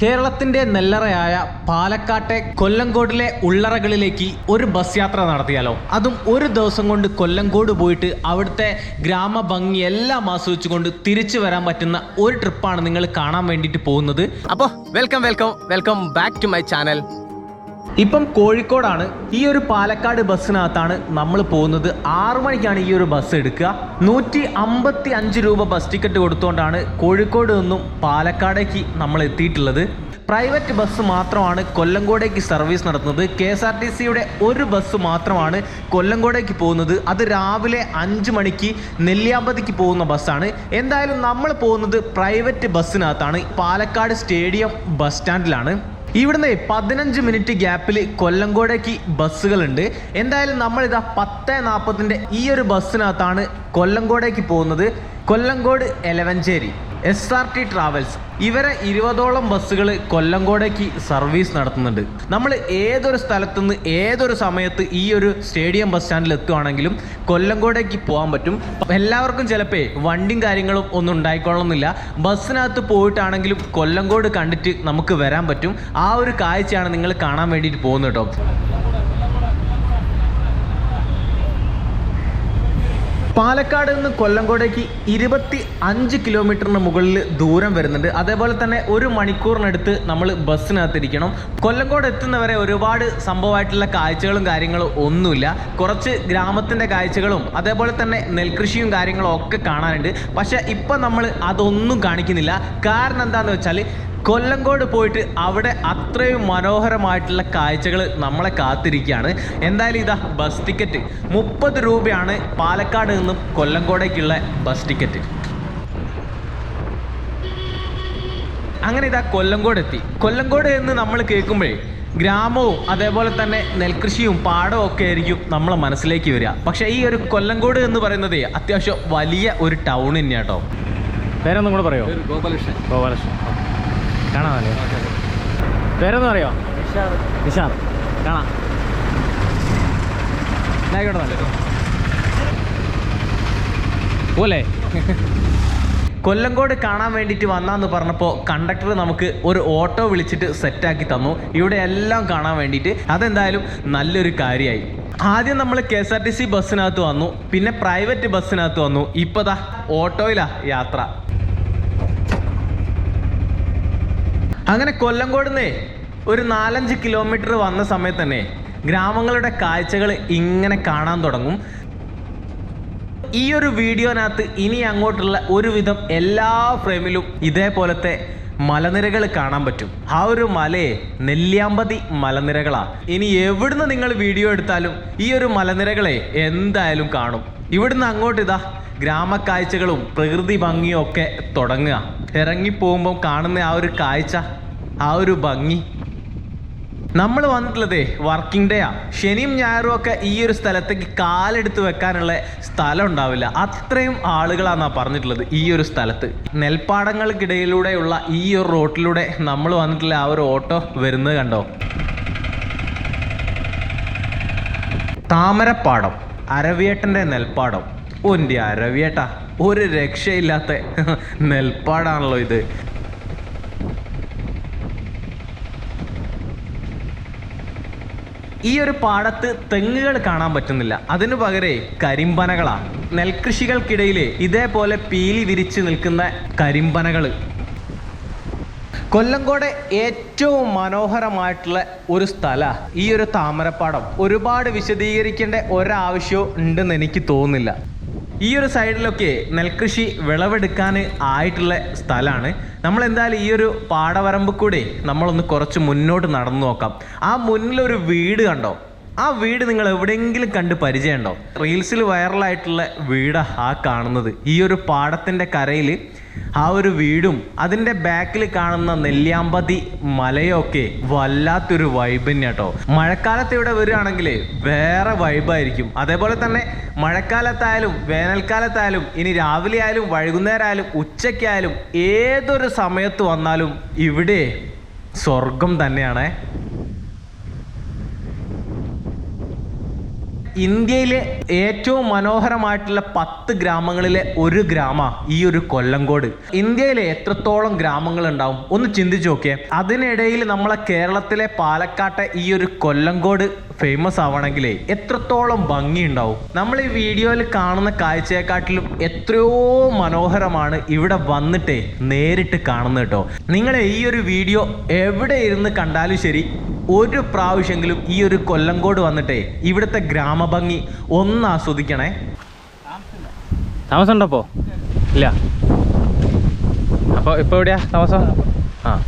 കേരളത്തിന്റെ നെല്ലറയായ പാലക്കാട്ടെ കൊല്ലങ്കോടിലെ ഉള്ളറകളിലേക്ക് ഒരു ബസ് യാത്ര നടത്തിയാലോ? അതും ഒരു ദിവസം കൊണ്ട് കൊല്ലങ്കോട് പോയിട്ട് അവിടുത്തെ ഗ്രാമഭംഗി എല്ലാം ആസ്വദിച്ചുകൊണ്ട് തിരിച്ചു വരാൻ പറ്റുന്ന ഒരു ട്രിപ്പാണ് നിങ്ങൾ കാണാൻ വേണ്ടിയിട്ട് പോകുന്നത്. അപ്പോൾ welcome welcome welcome back to my channel ഇപ്പം കോഴിക്കോടാണ് ഈ ഒരു പാലക്കാട് ബസ്സിനകത്താണ് നമ്മൾ പോകുന്നത്. ആറു മണിക്കാണ് ഈ ഒരു ബസ് എടുക്കുക. നൂറ്റി അമ്പത്തി അഞ്ച് രൂപ ബസ് ടിക്കറ്റ് കൊടുത്തുകൊണ്ടാണ് കോഴിക്കോട് നിന്നും പാലക്കാടേക്ക് നമ്മൾ എത്തിയിട്ടുള്ളത്. പ്രൈവറ്റ് ബസ് മാത്രമാണ് കൊല്ലങ്കോടേക്ക് സർവീസ് നടത്തുന്നത്. കെ എസ് ആർ ടി സിയുടെ ഒരു ബസ് മാത്രമാണ് കൊല്ലങ്കോടേക്ക് പോകുന്നത്. അത് രാവിലെ അഞ്ച് മണിക്ക് നെല്ലിയാമ്പതിക്ക് പോകുന്ന ബസ്സാണ്. എന്തായാലും നമ്മൾ പോകുന്നത് പ്രൈവറ്റ് ബസ്സിനകത്താണ്. പാലക്കാട് സ്റ്റേഡിയം ബസ് സ്റ്റാൻഡിലാണ്. ഇവിടുന്ന് പതിനഞ്ച് മിനിറ്റ് ഗ്യാപ്പിൽ കൊല്ലങ്കോടേക്ക് ബസ്സുകളുണ്ട്. എന്തായാലും നമ്മൾ ഇതാ പത്ത് നാൽപ്പത്തിന്റെ ഈ ഒരു ബസ്സിനകത്താണ് കൊല്ലങ്കോടേക്ക് പോകുന്നത്. Kollengode Elavanchery. S R T travels ഇവരെ ഇരുപതോളം ബസ്സുകൾ കൊല്ലങ്കോടേക്ക് സർവീസ് നടത്തുന്നുണ്ട്. നമ്മൾ ഏതൊരു സ്ഥലത്തു നിന്ന് ഏതൊരു സമയത്ത് ഈ ഒരു സ്റ്റേഡിയം ബസ് സ്റ്റാൻഡിൽ എത്തുവാണെങ്കിലും കൊല്ലങ്കോടേക്ക് പോകാൻ പറ്റും. എല്ലാവർക്കും ചിലപ്പോൾ വണ്ടിയും കാര്യങ്ങളും ഒന്നും ഉണ്ടായിക്കൊള്ളണമെന്നില്ല. ബസ്സിനകത്ത് പോയിട്ടാണെങ്കിലും കൊല്ലങ്കോട് കണ്ടിട്ട് നമുക്ക് വരാൻ പറ്റും. ആ ഒരു കാഴ്ചയാണ് നിങ്ങൾ കാണാൻ വേണ്ടിയിട്ട് പോകുന്നത് കേട്ടോ. പാലക്കാട് നിന്ന് കൊല്ലങ്കോടേക്ക് ഇരുപത്തി അഞ്ച് കിലോമീറ്ററിന് മുകളിൽ ദൂരം വരുന്നുണ്ട്. അതേപോലെ തന്നെ ഒരു മണിക്കൂറിനടുത്ത് നമ്മൾ ബസ്സിനകത്തിരിക്കണം. കൊല്ലങ്കോട് എത്തുന്നവരെ ഒരുപാട് സംഭവമായിട്ടുള്ള കാഴ്ചകളും കാര്യങ്ങളും ഒന്നുമില്ല. കുറച്ച് ഗ്രാമത്തിന്റെ കാഴ്ചകളും അതേപോലെ തന്നെ നെൽകൃഷിയും കാര്യങ്ങളും ഒക്കെ കാണാനുണ്ട്. പക്ഷേ ഇപ്പം നമ്മൾ അതൊന്നും കാണിക്കുന്നില്ല. കാരണം എന്താണെന്ന് വെച്ചാൽ കൊല്ലങ്കോട് പോയിട്ട് അവിടെ അത്രയും മനോഹരമായിട്ടുള്ള കാഴ്ചകൾ നമ്മളെ കാത്തിരിക്കുകയാണ്. എന്തായാലും ഇതാ ബസ് ടിക്കറ്റ് മുപ്പത് രൂപയാണ് പാലക്കാട് നിന്നും കൊല്ലങ്കോടേക്കുള്ള ബസ് ടിക്കറ്റ് അങ്ങനെ ഇതാ കൊല്ലങ്കോട് എത്തി. കൊല്ലങ്കോട് എന്ന് നമ്മൾ കേൾക്കുമ്പോഴേ ഗ്രാമവും അതേപോലെ തന്നെ നെൽകൃഷിയും പാടവും ഒക്കെ ആയിരിക്കും നമ്മളെ മനസ്സിലേക്ക് വരിക. പക്ഷേ ഈ ഒരു കൊല്ലങ്കോട് എന്ന് പറയുന്നത് അത്യാവശ്യം വലിയ ഒരു ടൗൺ തന്നെയാട്ടോ. പേരൊന്നും കൂടെ പറയോ? ഗോപാലകൃഷ്ണൻ. ഗോപാലകൃഷ്ണൻ. കാണാമല്ലേ? പേരൊന്നും അറിയോ? നിഷാദ് കാണാം. പോലെ. കൊല്ലങ്കോട് കാണാൻ വേണ്ടിയിട്ട് വന്നാന്ന് പറഞ്ഞപ്പോൾ കണ്ടക്ടർ നമുക്ക് ഒരു ഓട്ടോ വിളിച്ചിട്ട് സെറ്റാക്കി തന്നു. ഇവിടെ എല്ലാം കാണാൻ വേണ്ടിയിട്ട്. അതെന്തായാലും നല്ലൊരു കാര്യമായി ആദ്യം നമ്മൾ K S R T C ബസ്സിനകത്ത് വന്നു. പിന്നെ പ്രൈവറ്റ് ബസ്സിനകത്ത് വന്നു. ഇപ്പതാ ഓട്ടോയിലാ യാത്ര. അങ്ങനെ കൊല്ലങ്കോടുന്നേ ഒരു നാലഞ്ച് കിലോമീറ്റർ വന്ന സമയത്ത് തന്നെ ഗ്രാമങ്ങളുടെ കാഴ്ചകൾ ഇങ്ങനെ കാണാൻ തുടങ്ങും. ഈ ഒരു വീഡിയോനകത്ത് ഇനി അങ്ങോട്ടുള്ള ഒരുവിധം എല്ലാ ഫ്രെയിമിലും ഇതേപോലത്തെ മലനിരകൾ കാണാൻ പറ്റും. ആ ഒരു മലയെ നെല്ലിയാമ്പതി മലനിരകളാ. ഇനി എവിടുന്ന് നിങ്ങൾ വീഡിയോ എടുത്താലും ഈ ഒരു മലനിരകളെ എന്തായാലും കാണും. ഇവിടുന്ന് അങ്ങോട്ട് ഇതാ ഗ്രാമക്കാഴ്ചകളും പ്രകൃതി ഭംഗിയും ഒക്കെ തുടങ്ങുക. ഇറങ്ങിപ്പോകുമ്പോൾ കാണുന്ന ആ ഒരു കാഴ്ച ആ ഒരു ഭംഗി. നമ്മൾ വന്നിട്ടുള്ളതേ വർക്കിംഗ് ഡേ ആ ശനിയും ഞായറും ഒക്കെ ഈ ഒരു സ്ഥലത്തേക്ക് കാലെടുത്ത് വെക്കാനുള്ള സ്ഥലം ഉണ്ടാവില്ല. അത്രയും ആളുകളാണ് പറഞ്ഞിട്ടുള്ളത് ഈ ഒരു സ്ഥലത്ത്. നെൽപ്പാടങ്ങൾക്കിടയിലൂടെയുള്ള ഈ ഒരു റോട്ടിലൂടെ നമ്മൾ വന്നിട്ടുള്ള ആ ഒരു ഓട്ടോ വരുന്നത് കണ്ടോ? താമരപ്പാടം അരവിയേട്ടന്റെ നെൽപ്പാടം. ഓന്റെ അരവിയേട്ടാ ഒരു രക്ഷയില്ലാത്ത നെൽപ്പാടാണല്ലോ ഇത്. ഈ ഒരു പാടത്ത് തെങ്ങുകൾ കാണാൻ പറ്റുന്നില്ല. അതിനു പകരെ കരിമ്പനകളാ. നെൽകൃഷികൾക്കിടയിൽ ഇതേപോലെ പീലി വിരിച്ച് നിൽക്കുന്ന കരിമ്പനകൾ കൊല്ലങ്കോട് ഏറ്റവും മനോഹരമായിട്ടുള്ള ഒരു സ്ഥല ഈ ഒരു താമരപ്പാടം. ഒരുപാട് വിശദീകരിക്കേണ്ട ഒരാവശ്യവും ഉണ്ടെന്ന് എനിക്ക് തോന്നുന്നില്ല. ഈ ഒരു സൈഡിലൊക്കെ നെൽകൃഷി വിളവെടുക്കാൻ ആയിട്ടുള്ള സ്ഥലമാണ്. നമ്മൾ എന്തായാലും ഈ ഒരു പാടവരമ്പ് കൂടെ നമ്മളൊന്ന് കുറച്ച് മുന്നോട്ട് നടന്നു നോക്കാം. ആ മുന്നിലൊരു വീട് കണ്ടോ? ആ വീട് നിങ്ങൾ എവിടെയെങ്കിലും കണ്ട് പരിചയമുണ്ടോ? റീൽസിൽ വൈറലായിട്ടുള്ള വീടാ ആ കാണുന്നത്. ഈ ഒരു പാടത്തിന്റെ കരയിൽ ആ ഒരു വീടും അതിന്റെ ബാക്കിൽ കാണുന്ന നെല്ലിയാമ്പതി മലയൊക്കെ വല്ലാത്തൊരു വൈബ് തന്നെ കേട്ടോ മഴക്കാലത്ത് ഇവിടെ വരികയാണെങ്കിൽ വേറെ വൈബായിരിക്കും അതേപോലെ തന്നെ മഴക്കാലത്തായാലും വേനൽക്കാലത്തായാലും ഇനി രാവിലെ ആയാലും വൈകുന്നേരം ആയാലും ഉച്ചയ്ക്കായാലും ഏതൊരു സമയത്ത് വന്നാലും ഇവിടെ സ്വർഗം തന്നെയാണേ. ഇന്ത്യയിലെ ഏറ്റവും മനോഹരമായിട്ടുള്ള പത്ത് ഗ്രാമങ്ങളിലെ ഒരു ഗ്രാമ ഈ ഒരു കൊല്ലങ്കോട് ഇന്ത്യയിലെ എത്രത്തോളം ഗ്രാമങ്ങൾ ഉണ്ടാവും ഒന്ന് ചിന്തിച്ചു നോക്കിയേ. അതിനിടയിൽ നമ്മളെ കേരളത്തിലെ പാലക്കാട്ടെ ഈ ഒരു കൊല്ലങ്കോട് ഫേമസ് ആവണമെങ്കിലേ എത്രത്തോളം ഭംഗി ഉണ്ടാവും നമ്മൾ ഈ വീഡിയോയിൽ കാണുന്ന കാഴ്ചയെക്കാട്ടിലും എത്രയോ മനോഹരമാണ് ഇവിടെ വന്നിട്ടേ നേരിട്ട് കാണുന്നത് കേട്ടോ. നിങ്ങൾ ഈ ഒരു വീഡിയോ എവിടെ ഇരുന്ന് കണ്ടാലും ശരി ഒരു പ്രാവശ്യമെങ്കിലും ഈ ഒരു കൊല്ലങ്കോട് വന്നിട്ടേ ഇവിടുത്തെ ഗ്രാമഭംഗി ഒന്ന് ആസ്വദിക്കണേ. താമസം ഉണ്ടോ അപ്പോ? ഇല്ല. അപ്പോൾ ഇപ്പോൾ എവിടെയാ താമസം? ആ.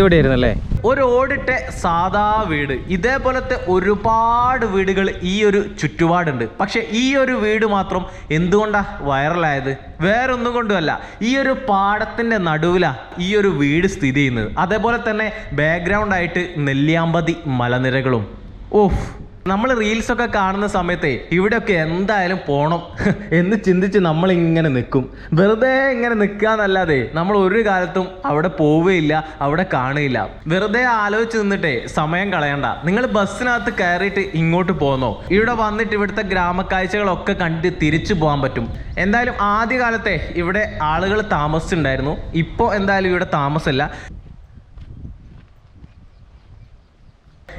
ഇവിടെ ആയിരുന്നല്ലേ ഒരു ഓടിട്ട സാധാ വീട് ഇതേപോലത്തെ ഒരുപാട് വീടുകൾ ഈ ഒരു ചുറ്റുപാടുണ്ട്. പക്ഷെ ഈ ഒരു വീട് മാത്രം എന്തുകൊണ്ടാ വൈറലായത്? വേറൊന്നും കൊണ്ടുമല്ല ഈ ഒരു പാടത്തിന്റെ നടുവിലാ ഈ ഒരു വീട് സ്ഥിതി ചെയ്യുന്നത്. അതേപോലെ തന്നെ ബാക്ക്ഗ്രൗണ്ട് ആയിട്ട് നെല്ലിയാമ്പതി മലനിരകളും. ഓഫ്. നമ്മൾ റീൽസ് ഒക്കെ കാണുന്ന സമയത്തെ ഇവിടെയൊക്കെ എന്തായാലും പോണം എന്ന് ചിന്തിച്ച് നമ്മൾ ഇങ്ങനെ നിൽക്കും. വെറുതെ ഇങ്ങനെ നിൽക്കുക എന്നല്ലാതെ നമ്മൾ ഒരു കാലത്തും അവിടെ പോവുകയില്ല അവിടെ കാണുകയില്ല. വെറുതെ ആലോചിച്ച് നിന്നിട്ടേ സമയം കളയണ്ട. നിങ്ങൾ ബസ്സിനകത്ത് കയറിയിട്ട് ഇങ്ങോട്ട് പോന്നോ? ഇവിടെ വന്നിട്ട് ഇവിടുത്തെ ഗ്രാമക്കാഴ്ചകളൊക്കെ കണ്ട് തിരിച്ചു പോകാൻ പറ്റും. എന്തായാലും ആദ്യകാലത്തെ ഇവിടെ ആളുകൾ താമസിച്ചിട്ടുണ്ടായിരുന്നു. ഇപ്പോൾ എന്തായാലും ഇവിടെ താമസമില്ല.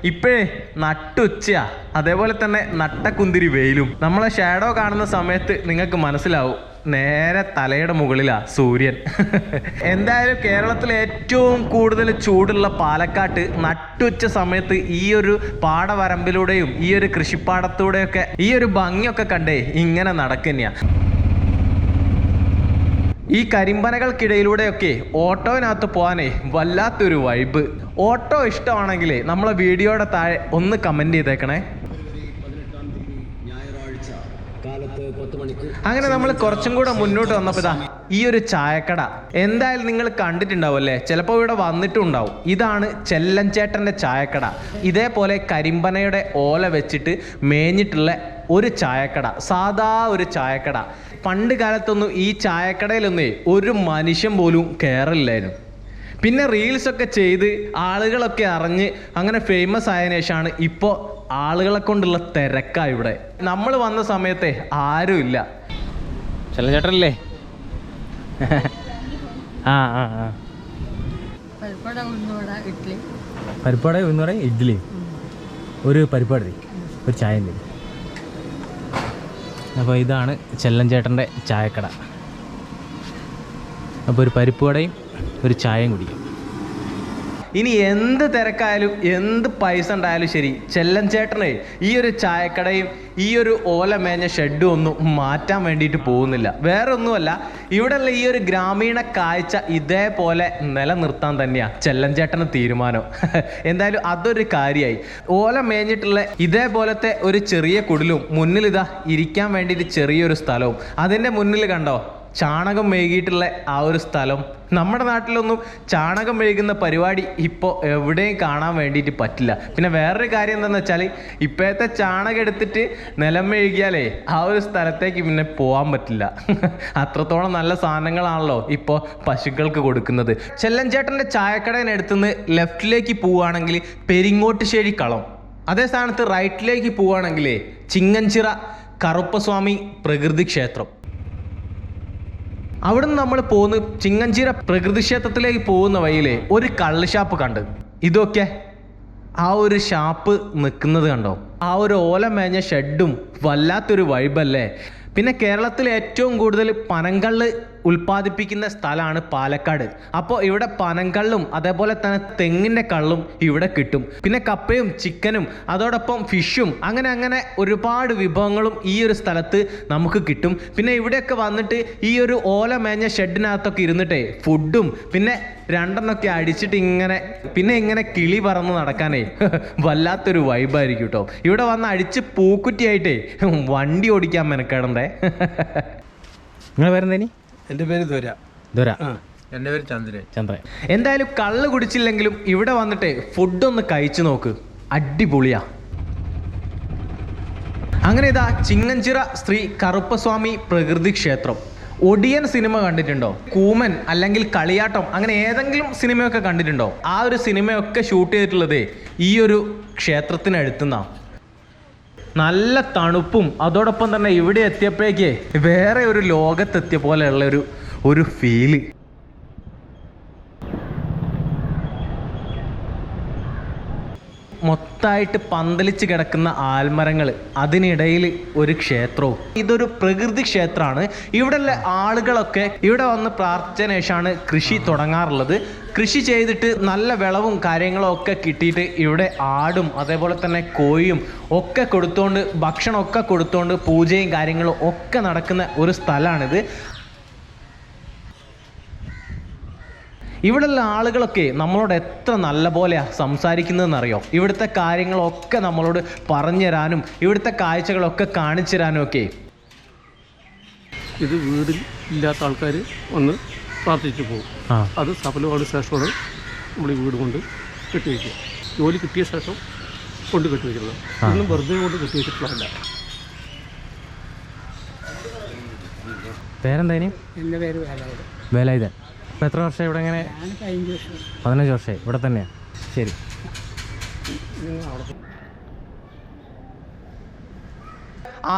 ഇപ്പോഴേ നട്ടുച്ചയാ. അതേപോലെ തന്നെ നട്ടക്കുന്തിരി വെയിലും. നമ്മളെ ഷാഡോ കാണുന്ന സമയത്ത് നിങ്ങൾക്ക് മനസ്സിലാവും. നേരെ തലയുടെ മുകളിലാ സൂര്യൻ. എന്തായാലും കേരളത്തിലെ ഏറ്റവും കൂടുതൽ ചൂടുള്ള പാലക്കാട്ട് നട്ടുച്ച സമയത്ത് ഈ ഒരു പാടവരമ്പിലൂടെയും ഈ ഒരു കൃഷിപ്പാടത്തൂടെയൊക്കെ ഈ ഒരു ഭംഗിയൊക്കെ കണ്ടേ ഇങ്ങനെ നടക്കുന്നയാ. ഈ കരിമ്പനകൾക്കിടയിലൂടെയൊക്കെ ഓട്ടോവിനകത്ത് പോകാനേ വല്ലാത്തൊരു വൈബ് ഓട്ടോ ഇഷ്ടമാണെങ്കിൽ നമ്മളെ വീഡിയോയുടെ താഴെ ഒന്ന് കമന്റ് ചെയ്തേക്കണേ. അങ്ങനെ നമ്മൾ കുറച്ചും കൂടെ മുന്നോട്ട് വന്നപ്പോൾ ഇതാ ഈ ഒരു ചായക്കട. എന്തായാലും നിങ്ങൾ കണ്ടിട്ടുണ്ടാവും അല്ലേ ചിലപ്പോൾ ഇവിടെ വന്നിട്ടും ഉണ്ടാവും ഇതാണ് ചെല്ലഞ്ചേട്ടന്റെ ചായക്കട. ഇതേപോലെ കരിമ്പനയുടെ ഓല വെച്ചിട്ട് മേഞ്ഞിട്ടുള്ള ഒരു ചായക്കട സാധാ ഒരു ചായക്കട. പണ്ട് കാലത്തൊന്നും ഈ ചായക്കടയിലൊന്നേ ഒരു മനുഷ്യൻ പോലും കയറില്ലായിരുന്നു പിന്നെ റീൽസൊക്കെ ചെയ്ത് ആളുകളൊക്കെ അറിഞ്ഞ് അങ്ങനെ ഫേമസ് ആയതിനു ശേഷമാണ് ഇപ്പോൾ ആളുകളെ കൊണ്ടുള്ള തിരക്കാ ഇവിടെ. നമ്മൾ വന്ന സമയത്തെ ആരും ഇല്ല. ചേട്ടനല്ലേ ആ ആ ആ. പരിപ്പട ഉഴുന്നുവട ഇഡ്ഡലി. പരിപ്പാട എന്ന് ഇഡ്ഡലി ഒരു പരിപ്പാടി ഒരു ചായ തരും അപ്പോൾ ഇതാണ് ചെല്ലഞ്ചേട്ടന്റെ ചായക്കട. അപ്പോൾ ഒരു പരിപ്പ് വടയും ഒരു ചായയും കുടിക്കും. ഇനി എന്ത് തിരക്കായാലും എന്ത് പൈസ ഉണ്ടായാലും ശരി ചെല്ലൻ ചേട്ടനെ ഈ ഒരു ചായക്കടയും ഈ ഒരു ഓല മേഞ്ഞ ഷെഡും ഒന്നും മാറ്റാൻ വേണ്ടിയിട്ട് പോകുന്നില്ല. വേറെ ഒന്നുമല്ല ഇവിടെയുള്ള ഈ ഒരു ഗ്രാമീണ കാഴ്ച ഇതേപോലെ നിലനിർത്താൻ തന്നെയാണ് ചെല്ലൻ ചേട്ടന് തീരുമാനം. എന്തായാലും അതൊരു കാര്യമായി ഓല മേഞ്ഞിട്ടുള്ള ഇതേപോലത്തെ ഒരു ചെറിയ കുടിലും മുന്നിൽ ഇതാ ഇരിക്കാൻ വേണ്ടിയിട്ട് ചെറിയൊരു സ്ഥലവും. അതിന്റെ മുന്നിൽ കണ്ടോ? ചാണകം മെഴുകിയിട്ടുള്ള ആ ഒരു സ്ഥലം. നമ്മുടെ നാട്ടിലൊന്നും ചാണകം മെഴുകുന്ന പരിപാടി ഇപ്പോൾ എവിടെയും കാണാൻ വേണ്ടിയിട്ട് പറ്റില്ല. പിന്നെ വേറൊരു കാര്യം എന്താണെന്ന് വെച്ചാൽ ഇപ്പോഴത്തെ ചാണകം എടുത്തിട്ട് നിലം മെഴുകിയാലേ ആ ഒരു സ്ഥലത്തേക്ക് പിന്നെ പോകാൻ പറ്റില്ല. അത്രത്തോളം നല്ല സാധനങ്ങളാണല്ലോ ഇപ്പോൾ പശുക്കൾക്ക് കൊടുക്കുന്നത്. ചെല്ലഞ്ചേട്ടന്റെ ചായക്കടയിനടുത്തുനിന്ന് ലെഫ്റ്റിലേക്ക് പോവുകയാണെങ്കിൽ പെരിങ്ങോട്ടുശ്ശേരി കളം. അതേ സ്ഥാനത്ത് റൈറ്റിലേക്ക് പോവുകയാണെങ്കിൽ ചിങ്ങഞ്ചിറ കറുപ്പസ്വാമി പ്രകൃതി ക്ഷേത്രം. അവിടുന്ന് നമ്മൾ പോകുന്ന ചിങ്ങഞ്ചീര പ്രകൃതി ക്ഷേത്രത്തിലേക്ക് പോകുന്ന വഴിയിലെ ഒരു കള്ള് ഷാപ്പ് കണ്ട്. ഇതൊക്കെ ആ ഒരു ഷാപ്പ് നിൽക്കുന്നത് കണ്ടോ? ആ ഒരു ഓല മേഞ്ഞ ഷെഡും വല്ലാത്തൊരു വൈബല്ലേ പിന്നെ കേരളത്തിൽ ഏറ്റവും കൂടുതൽ പനങ്കള്ള് ഉൽപ്പാദിപ്പിക്കുന്ന സ്ഥലമാണ് പാലക്കാട്. അപ്പോൾ ഇവിടെ പനങ്കള്ളും അതേപോലെ തന്നെ തെങ്ങിന്റെ കള്ളും ഇവിടെ കിട്ടും. പിന്നെ കപ്പയും ചിക്കനും അതോടൊപ്പം ഫിഷും അങ്ങനെ അങ്ങനെ ഒരുപാട് വിഭവങ്ങളും ഈ ഒരു സ്ഥലത്ത് നമുക്ക് കിട്ടും. പിന്നെ ഇവിടെയൊക്കെ വന്നിട്ട് ഈ ഒരു ഓല മേഞ്ഞ ഷെഡിനകത്തൊക്കെ ഇരുന്നിട്ടേ ഫുഡും പിന്നെ രണ്ടെന്നൊക്കെ അടിച്ചിട്ട് ഇങ്ങനെ പിന്നെ ഇങ്ങനെ കിളി പറന്ന് നടക്കാനേ വല്ലാത്തൊരു വൈബായിരിക്കും കേട്ടോ ഇവിടെ വന്ന് അടിച്ച് പൂക്കുറ്റിയായിട്ടേ വണ്ടി ഓടിക്കാൻ മെനക്കേടണ്ടേ. നിങ്ങൾ പേരെന്തേനി എന്റെ പേര് ദുര ദുര എന്റെ പേര് ചന്ദ്രൻ. ചന്ദ്രൻ. എന്തായാലും കള്ള് കുടിച്ചില്ലെങ്കിലും ഇവിടെ വന്നിട്ടേ ഫുഡൊന്ന് കഴിച്ചു നോക്ക്. അടിപൊളിയാ. അങ്ങനെ ഇതാ ചിങ്ങഞ്ചിറ ശ്രീ കറുപ്പസ്വാമി പ്രകൃതി ക്ഷേത്രം. ഒടിയൻ സിനിമ കണ്ടിട്ടുണ്ടോ? കൂമൻ അല്ലെങ്കിൽ കളിയാട്ടം അങ്ങനെ ഏതെങ്കിലും സിനിമയൊക്കെ കണ്ടിട്ടുണ്ടോ? ആ ഒരു സിനിമയൊക്കെ ഷൂട്ട് ചെയ്തിട്ടുള്ളത് ഈ ഒരു ക്ഷേത്രത്തിനടുത്തുനിന്നാണ് നല്ല തണുപ്പും അതോടൊപ്പം തന്നെ ഇവിടെ എത്തിയപ്പോഴേക്ക് വേറെ ഒരു ലോകത്തെത്തിയ പോലെയുള്ള ഒരു ഒരു ഫീൽ മൊത്തമായിട്ട് പന്തലിച്ച് കിടക്കുന്ന ആൽമരങ്ങൾ അതിനിടയിൽ ഒരു ക്ഷേത്രവും. ഇതൊരു പ്രകൃതി ക്ഷേത്രമാണ്. ഇവിടെയുള്ള ആളുകളൊക്കെ ഇവിടെ വന്ന് പ്രാർത്ഥിച്ചതിന് ശേഷമാണ് കൃഷി തുടങ്ങാറുള്ളത്. കൃഷി ചെയ്തിട്ട് നല്ല വിളവും കാര്യങ്ങളും ഒക്കെ കിട്ടിയിട്ട് ഇവിടെ ആടും അതേപോലെ തന്നെ കോഴിയും ഒക്കെ കൊടുത്തുകൊണ്ട് ഭക്ഷണമൊക്കെ കൊടുത്തുകൊണ്ട് പൂജയും കാര്യങ്ങളും ഒക്കെ നടക്കുന്ന ഒരു സ്ഥലമാണിത്. ഇവിടെയുള്ള ആളുകളൊക്കെ നമ്മളോട് എത്ര നല്ല പോലെയാ സംസാരിക്കുന്നതെന്നറിയോ? ഇവിടുത്തെ കാര്യങ്ങളൊക്കെ നമ്മളോട് പറഞ്ഞു തരാനും ഇവിടുത്തെ കാഴ്ചകളൊക്കെ കാണിച്ചു തരാനും ഒക്കെ. ഇത് വീടിൽ ഇല്ലാത്ത ആൾക്കാർ വന്ന് പ്രാർത്ഥിച്ചു പോകും. അത് സഫലമാണ് ശേഷമാണ് നമ്മൾ ഈ വീട് കൊണ്ട് കെട്ടിവെക്കുക. ജോലി കിട്ടിയ ശേഷം കൊണ്ട് കെട്ടിവെക്കുന്നത്. ഇന്നും വെറുതെ കൊണ്ട് കെട്ടിവെച്ചിട്ടുള്ളതല്ല. പേരെന്താ എന്റെ പേര് വേലായുധൻ. ഇപ്പം എത്ര വർഷം ഇവിടെ എങ്ങനെ പതിനഞ്ച് വർഷം. പതിനഞ്ച് വർഷമായി. ഇവിടെ തന്നെയാണ് ശരി.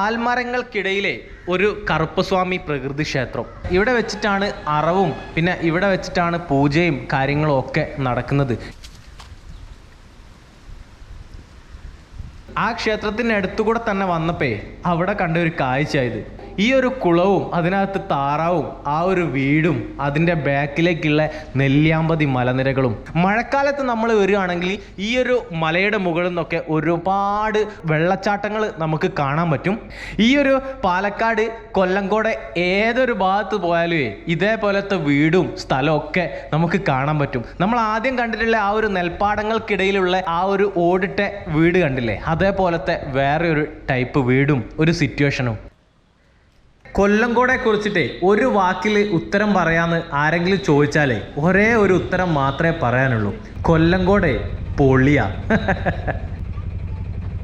ആൽമരങ്ങൾക്കിടയിലെ ഒരു കറുപ്പസ്വാമി പ്രകൃതി ക്ഷേത്രം. ഇവിടെ വെച്ചിട്ടാണ് അറവും പിന്നെ ഇവിടെ വെച്ചിട്ടാണ് പൂജയും കാര്യങ്ങളും ഒക്കെ നടക്കുന്നത്. ആ ക്ഷേത്രത്തിന്റെ അടുത്തുകൂടെ തന്നെ വന്നപ്പോൾ അവിടെ കണ്ട ഒരു കാഴ്ചയായത് ഈ ഒരു കുളവും അതിനകത്ത് താറാവും ആ ഒരു വീടും അതിന്റെ ബാക്കിലേക്കുള്ള നെല്ലിയാമ്പതി മലനിരകളും. മഴക്കാലത്ത് നമ്മൾ വരികയാണെങ്കിൽ ഈ ഒരു മലയുടെ മുകളിൽ നിന്നൊക്കെ ഒരുപാട് വെള്ളച്ചാട്ടങ്ങൾ നമുക്ക് കാണാൻ പറ്റും. ഈ ഒരു പാലക്കാട് കൊല്ലങ്കോട് ഏതൊരു ഭാഗത്ത് പോയാലും ഇതേപോലത്തെ വീടും സ്ഥലമൊക്കെ നമുക്ക് കാണാൻ പറ്റും. നമ്മൾ ആദ്യം കണ്ടിട്ടുള്ള ആ ഒരു നെൽപ്പാടങ്ങൾക്കിടയിലുള്ള ആ ഒരു ഓടിട്ട വീട് കണ്ടില്ലേ? അതേപോലത്തെ വേറെ ഒരു ടൈപ്പ് വീടും ഒരു സിറ്റുവേഷനും കൊല്ലങ്കോടെ കുറിച്ചിട്ടേ ഒരു വാക്കിൽ ഉത്തരം പറയാന്ന് ആരെങ്കിലും ചോദിച്ചാലേ ഒരേ ഒരു ഉത്തരം മാത്രമേ പറയാനുള്ളൂ. കൊല്ലം കൊല്ലങ്കോടെ പൊളിയ.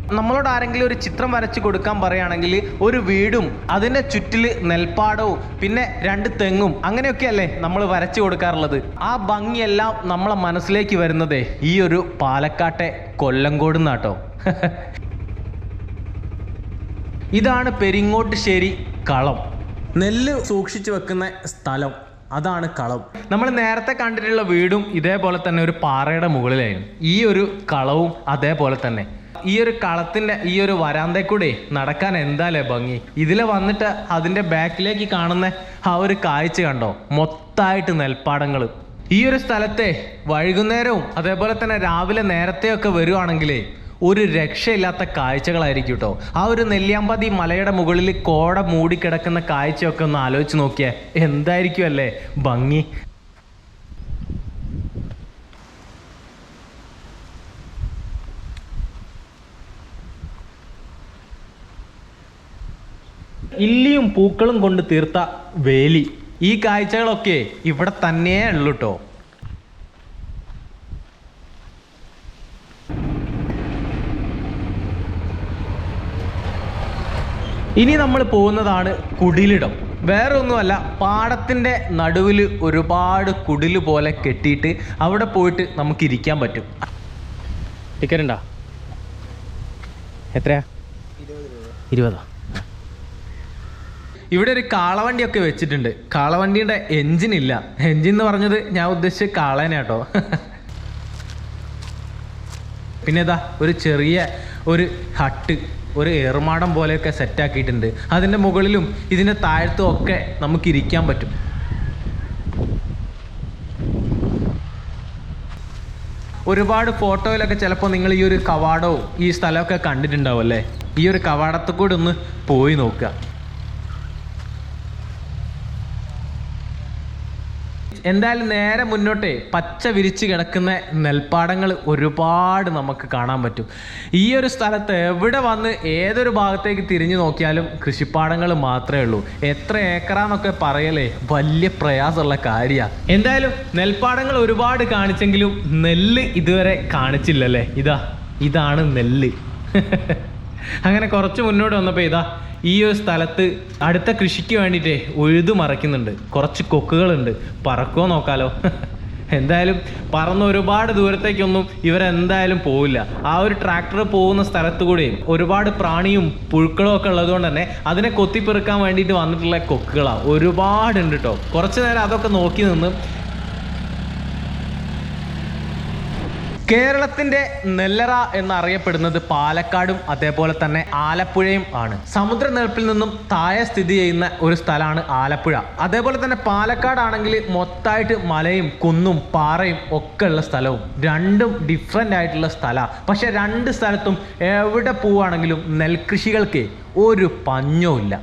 നമ്മളോട് ആരെങ്കിലും ഒരു ചിത്രം വരച്ച് കൊടുക്കാൻ പറയുകയാണെങ്കിൽ ഒരു വീടും അതിന്റെ ചുറ്റിൽ നെൽപ്പാടവും പിന്നെ രണ്ട് തെങ്ങും അങ്ങനെയൊക്കെയല്ലേ നമ്മൾ വരച്ച് കൊടുക്കാറുള്ളത്? ആ ഭംഗിയെല്ലാം നമ്മളെ മനസ്സിലേക്ക് വരുന്നതേ ഈ ഒരു പാലക്കാട്ടെ കൊല്ലങ്കോട് നിന്നാട്ടോ ഇതാണ് പെരിങ്ങോട്ടുശ്ശേരി കളം. നെല്ല് സൂക്ഷിച്ചു വെക്കുന്ന സ്ഥലം അതാണ് കളം. നമ്മൾ നേരത്തെ കണ്ടിട്ടുള്ള വീടും ഇതേപോലെ തന്നെ ഒരു പാറയുടെ മുകളിലായിരുന്നു. ഈ ഒരു കളവും അതേപോലെ തന്നെ. ഈ ഒരു കളത്തിന്റെ ഈ ഒരു വരാന്തയിൽ കൂടെ നടക്കാൻ എന്താലേ ഭംഗി? ഇതിൽ വന്നിട്ട് അതിന്റെ ബാക്കിലേക്ക് കാണുന്ന ആ ഒരു കാഴ്ച കണ്ടോ? മൊത്തമായിട്ട് നെൽപ്പാടങ്ങൾ ഈ ഒരു സ്ഥലത്തെ വൈകുന്നേരവും അതേപോലെ തന്നെ രാവിലെ നേരത്തെയൊക്കെ വരുവാണെങ്കിലേ ഒരു രക്ഷയില്ലാത്ത കാഴ്ചകളായിരിക്കും കേട്ടോ ആ ഒരു നെല്ലിയാമ്പതി മലയുടെ മുകളിൽ കോട മൂടിക്കിടക്കുന്ന കാഴ്ചയൊക്കെ ഒന്ന് ആലോചിച്ച് നോക്കിയേ. എന്തായിരിക്കും അല്ലേ? ഭംഗി. ഇല്ലിയും പൂക്കളും കൊണ്ട് തീർത്ത വേലി. ഈ കാഴ്ചകളൊക്കെ ഇവിടെ തന്നെയേ ഉള്ളൂ കേട്ടോ ഇനി നമ്മൾ പോകുന്നതാണ് കുടിലിടം. വേറെ ഒന്നുമല്ല പാടത്തിന്റെ നടുവിൽ ഒരുപാട് കുടിൽ പോലെ കെട്ടിയിട്ട് അവിടെ പോയിട്ട് നമുക്ക് ഇരിക്കാൻ പറ്റും. ടിക്കറ്റ് ഉണ്ടോ? എത്രയാ? ഇരുപതോ ഇവിടെ ഒരു കാളവണ്ടിയൊക്കെ വെച്ചിട്ടുണ്ട്. കാളവണ്ടിയുടെ എൻജിൻ ഇല്ല. എൻജിൻ എന്ന് പറഞ്ഞത് ഞാൻ ഉദ്ദേശിച്ച കേട്ടോ. പിന്നെ ഇതാ ഒരു ചെറിയ ഒരു ഹട്ട്. ഒരു ഏറുമാടം പോലെയൊക്കെ സെറ്റാക്കിയിട്ടുണ്ട് അതിന്റെ മുകളിലും ഇതിന്റെ താഴത്തും ഒക്കെ നമുക്ക് ഇരിക്കാൻ പറ്റും. ഒരുപാട് ഫോട്ടോയിലൊക്കെ ചിലപ്പോൾ നിങ്ങൾ ഈ ഒരു കവാടവും ഈ സ്ഥലമൊക്കെ കണ്ടിട്ടുണ്ടാവും അല്ലേ? ഈ ഒരു കവാടത്തിൽ കൂടെ ഒന്ന് പോയി നോക്കുക. എന്തായാലും നേരെ മുന്നോട്ടേ പച്ച വിരിച്ച് കിടക്കുന്ന നെൽപ്പാടങ്ങൾ ഒരുപാട് നമുക്ക് കാണാൻ പറ്റും. ഈ ഒരു സ്ഥലത്ത് എവിടെ വന്ന് ഏതൊരു ഭാഗത്തേക്ക് തിരിഞ്ഞു നോക്കിയാലും കൃഷിപ്പാടങ്ങൾ മാത്രമേ ഉള്ളൂ. എത്ര ഏക്കറാന്നൊക്കെ പറയലേ വലിയ പ്രയാസമുള്ള കാര്യമാണ് എന്തായാലും നെൽപ്പാടങ്ങൾ ഒരുപാട് കാണിച്ചെങ്കിലും നെല്ല് ഇതുവരെ കാണിച്ചില്ലല്ലേ? ഇതാ ഇതാണ് നെല്ല്. അങ്ങനെ കുറച്ച് മുന്നോട്ട് വന്നപ്പോൾ ഇതാ ഈ ഒരു സ്ഥലത്ത് അടുത്ത കൃഷിക്ക് വേണ്ടിയിട്ട് ഉഴുതു മറയ്ക്കുന്നുണ്ട്. കുറച്ച് കൊക്കുകളുണ്ട്. പറക്കുമോ നോക്കാലോ. എന്തായാലും പറന്ന് ഒരുപാട് ദൂരത്തേക്കൊന്നും ഇവരെന്തായാലും പോവില്ല. ആ ഒരു ട്രാക്ടർ പോകുന്ന സ്ഥലത്ത് കൂടെയും ഒരുപാട് പ്രാണിയും പുഴുക്കളും ഒക്കെ ഉള്ളതുകൊണ്ട് തന്നെ അതിനെ കൊത്തിപ്പെറുക്കാൻ വേണ്ടിയിട്ട് വന്നിട്ടുള്ള കൊക്കുകളാണ് ഒരുപാടുണ്ട് കേട്ടോ കുറച്ച് നേരം അതൊക്കെ നോക്കി നിന്ന് കേരളത്തിന്റെ നെല്ലറ എന്നറിയപ്പെടുന്നത് പാലക്കാടും അതേപോലെ തന്നെ ആലപ്പുഴയും ആണ്. സമുദ്രനിരപ്പിൽ നിന്നും താഴെ സ്ഥിതി ചെയ്യുന്ന ഒരു സ്ഥലമാണ് ആലപ്പുഴ. അതേപോലെ തന്നെ പാലക്കാടാണെങ്കിൽ മൊത്തമായിട്ട് മലയും കുന്നും പാറയും ഒക്കെ ഉള്ള സ്ഥലവും. രണ്ടും ഡിഫറെന്റ് ആയിട്ടുള്ള സ്ഥലമാണ് പക്ഷെ രണ്ട് സ്ഥലത്തും എവിടെ പോവുകയാണെങ്കിലും നെൽകൃഷികൾക്ക് ഒരു പഞ്ഞവുമില്ല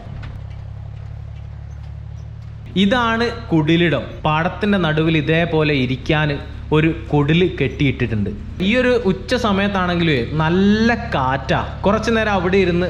ഇതാണ് കുടിലിടം. പാടത്തിന്റെ നടുവിൽ ഇതേപോലെ ഇരിക്കാൻ ഒരു കുടിൽ കെട്ടിയിട്ടിട്ടുണ്ട്. ഈ ഒരു ഉച്ച സമയത്താണെങ്കിലേ നല്ല കാറ്റാ. കുറച്ചു നേരം അവിടെ ഇരുന്ന്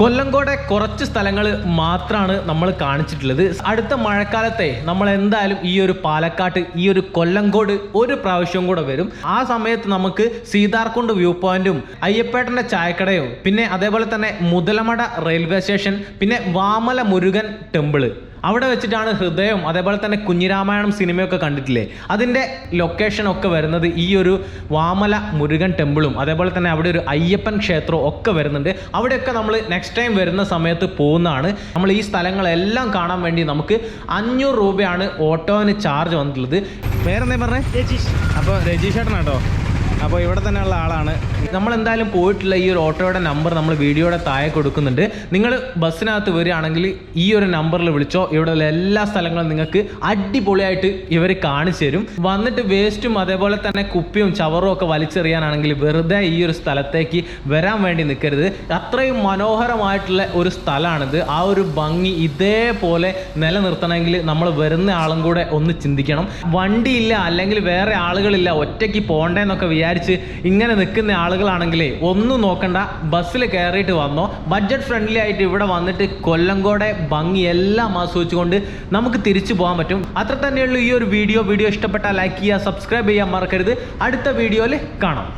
കൊല്ലംകോടെ കുറച്ച് സ്ഥലങ്ങൾ മാത്രമാണ് നമ്മൾ കാണിച്ചിട്ടുള്ളത്. അടുത്ത മഴക്കാലത്തെ നമ്മൾ എന്തായാലും ഈ ഒരു പാലക്കാട്ട് ഈ ഒരു കൊല്ലംകോട് ഒരു പ്രാവശ്യം കൂടെ വരും. ആ സമയത്ത് നമുക്ക് സീതാർകുണ്ട് വ്യൂ പോയിന്റും അയ്യപ്പേട്ടന്റെ ചായക്കടയും പിന്നെ അതേപോലെ തന്നെ മുതലമട റെയിൽവേ സ്റ്റേഷൻ പിന്നെ വാമല മുരുകൻ ടെമ്പിൾ. അവിടെ വെച്ചിട്ടാണ് ഹൃദയം അതേപോലെ തന്നെ കുഞ്ഞിരാമായണം സിനിമയൊക്കെ കണ്ടിട്ടില്ലേ? അതിന്റെ ലൊക്കേഷൻ ഒക്കെ വരുന്നത് ഈ ഒരു വാമല മുരുകൻ ടെമ്പിളും അതേപോലെ തന്നെ അവിടെ ഒരു അയ്യപ്പൻ ക്ഷേത്രവും ഒക്കെ വരുന്നുണ്ട്. അവിടെയൊക്കെ നമ്മൾ നെക്സ്റ്റ് ടൈം വരുന്ന സമയത്ത് പോകുന്നതാണ്. നമ്മൾ ഈ സ്ഥലങ്ങളെല്ലാം കാണാൻ വേണ്ടി നമുക്ക് അഞ്ഞൂറ് രൂപയാണ് ഓട്ടോവിന് ചാർജ് വന്നിട്ടുള്ളത്. വേറെന്തേ പറഞ്ഞേ? രജീഷ്. അപ്പോൾ രജീഷ് ചേട്ടനാട്ടോ? അപ്പോൾ ഇവിടെ തന്നെയുള്ള ആളാണ്. നമ്മൾ എന്തായാലും പോയിട്ടുള്ള ഈ ഒരു ഓട്ടോയുടെ നമ്പർ നമ്മൾ വീഡിയോയുടെ താഴെ കൊടുക്കുന്നുണ്ട്. നിങ്ങൾ ബസ്സിനകത്ത് വരികയാണെങ്കിൽ ഈ ഒരു നമ്പറിൽ വിളിച്ചോ ഇവിടെയുള്ള എല്ലാ സ്ഥലങ്ങളും നിങ്ങൾക്ക് അടിപൊളിയായിട്ട് ഇവർ കാണിച്ചു തരും. വന്നിട്ട് വേസ്റ്റും അതേപോലെ തന്നെ കുപ്പിയും ചവറും ഒക്കെ വലിച്ചെറിയാനാണെങ്കിൽ വെറുതെ ഈ ഒരു സ്ഥലത്തേക്ക് വരാൻ വേണ്ടി നിൽക്കരുത്. അത്രയും മനോഹരമായിട്ടുള്ള ഒരു സ്ഥലമാണിത്. ആ ഒരു ഭംഗി ഇതേപോലെ നിലനിർത്തണമെങ്കിൽ നമ്മൾ വരുന്ന ആളും കൂടെ ഒന്ന് ചിന്തിക്കണം. വണ്ടിയില്ല അല്ലെങ്കിൽ വേറെ ആളുകളില്ല ഒറ്റയ്ക്ക് പോണ്ടേന്നൊക്കെ വിചാരിച്ച് ഇങ്ങനെ നിൽക്കുന്ന ആളുകളാണെങ്കിലേ ഒന്നും നോക്കണ്ട. ബസ്സിൽ കയറിയിട്ട് വന്നോ. ബഡ്ജറ്റ് ഫ്രണ്ട്ലി ആയിട്ട് ഇവിടെ വന്നിട്ട് കൊല്ലങ്കോടെ ഭംഗി എല്ലാം ആസ്വദിച്ചുകൊണ്ട് നമുക്ക് തിരിച്ചു പോകാൻ പറ്റും. അത്ര തന്നെയുള്ളൂ ഈ ഒരു വീഡിയോ വീഡിയോ ഇഷ്ടപ്പെട്ടാൽ ലൈക്ക് ചെയ്യുക സബ്സ്ക്രൈബ് ചെയ്യാൻ മറക്കരുത്. അടുത്ത വീഡിയോയിൽ കാണാം.